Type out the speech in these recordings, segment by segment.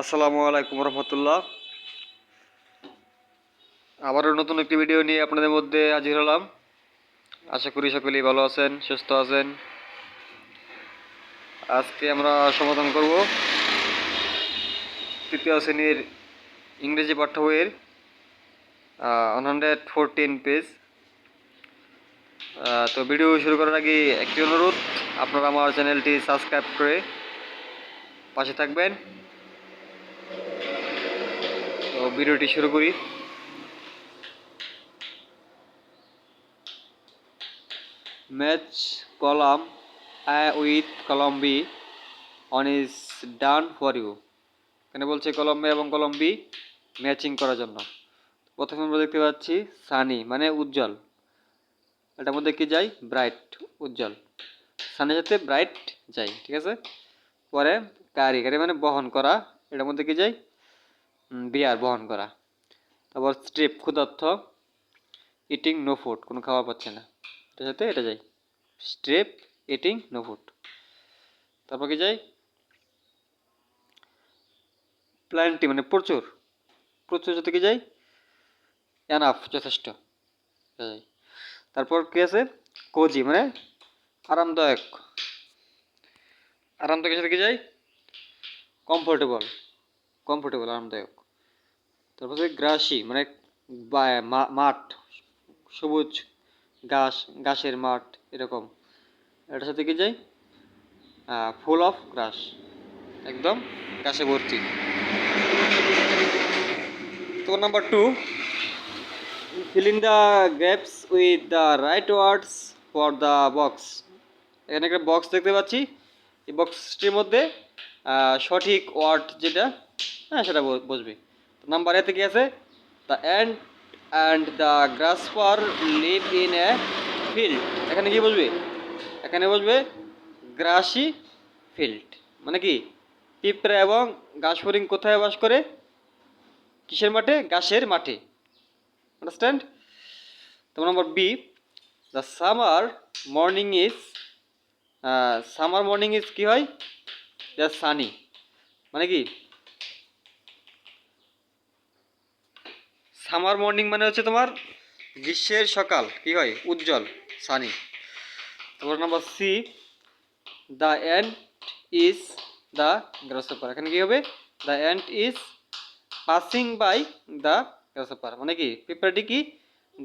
আসসালামু আলাইকুম রহমতুল্লাহ। আবারও নতুন একটি ভিডিও নিয়ে আপনাদের মধ্যে হাজির হলাম। আশা করি সকলেই ভালো আছেন, সুস্থ আছেন। আজকে আমরা সমাধান করব তৃতীয় শ্রেণির ইংরেজি পাঠ্য বইয়ের ওয়ান হান্ড্রেড ফোরটিন পেজ তো ভিডিও শুরু করার আগে একটি অনুরোধ, আপনারা আমার চ্যানেলটি সাবস্ক্রাইব করে পাশে থাকবেন। ভিডিওটি শুরু করি। Match column I with column B, one is done for you. এখানে বলছে কলম এ এবং কলম বি ম্যাচিং করার জন্য। প্রথমে আমরা দেখতে পাচ্ছি সানি মানে উজ্জ্বল। এটার মধ্যে কি যাই ব্রাইট, উজ্জ্বল। সানের সাথে ব্রাইট যাই ঠিক আছে? পরে কারি কারি মানে বহন করা। এটার মধ্যে কি যায়? বিয়ার বহন করা। তারপর স্ট্রিপ ক্ষুধার্থ ইটিং নো ফুড কোনো খাওয়া পাচ্ছে না। এটার সাথে এটা যাই। স্ট্রিপ ইটিং নো ফুড তারপর কি যাই? প্ল্যান্টি মানে প্রচুর। প্রচুর সাথে কি যাই? এনাফ যথেষ্ট। তারপর কি আছে? কোজি মানে আরামদায়ক। আরামদায়কের সাথে কি যাই? কমফোর্টেবল কমফোর্টেবল আরামদায়ক। তারপর গ্রাসি মানে মাঠ, সবুজ ঘাস ঘাসের মাঠ এরকম। এটার সাথে কি যাই ফুল অফ গ্রাস, একদম ঘাসে ভর্তি। তো number two fill in the gaps with the right words for box এখানে একটা বক্স দেখতে পাচ্ছি। এই বক্সটির মধ্যে সঠিক ওয়ার্ড যেটা হ্যাঁ সেটা বসবে। নাম্বার এতে কি আছে? The ant and the grasshopper live in a field এখানে কি বসবে এখানে বসবে গ্রাসি ফিল্ড মানে কি? পিঁপড়া এবং ঘাস ফড়িং কোথায় বাস করে? কিসের মাঠে? ঘাসের মাঠে। আন্ডারস্ট্যান্ড তোমার number B the summer morning is summer morning is কী হয়? দ্য সানি মানে কি? সামার মর্নিং মানে হচ্ছে তোমার গ্রীষ্মের সকাল, কি হয়? উজ্জ্বল সানি তারপর number C the ant is the grasshopper এখানে কি হবে? The ant is passing by the grasshopper মানে কি? পেপারটি কি?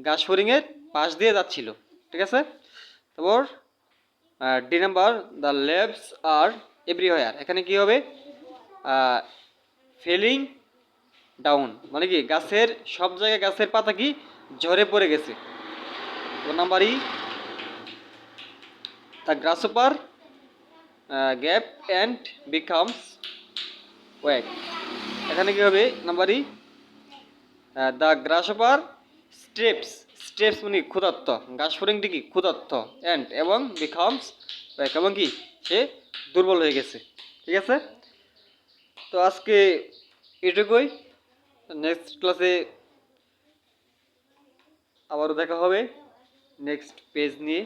গাছ ফরিংয়ের পাশ দিয়ে যাচ্ছিল। ঠিক আছে? তারপর D number the leaves are everywhere এখানে কি হবে? ফেলিং ডাউন মানে কি, গাছের, সব জায়গায় গাছের পাতা কি ঝরে পড়ে গেছে। তো number E the grasshopper gap and becomes weak এখানে কি হবে? Number E the grasshopper steps steps মানে ঘাস ফরিংটি কি? ক্ষুধার্ত। অ্যান্ড এবং বিকামস ওয়েক এবং কি? সে দুর্বল হয়ে গেছে। ঠিক আছে? তো আজকে এটুকুই। নেক্সট ক্লাসে আবারও দেখা হবে। নেক্সট পেজ নিয়ে।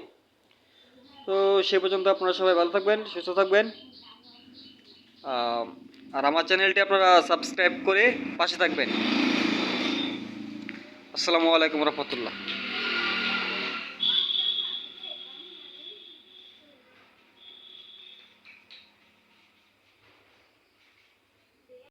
তো সে পর্যন্ত আপনারা সবাই ভালো থাকবেন, সুস্থ থাকবেন। আর আমার চ্যানেলটি আপনারা সাবস্ক্রাইব করে পাশে থাকবেন। আসসালামু আলাইকুম রহমতুল্লাহ।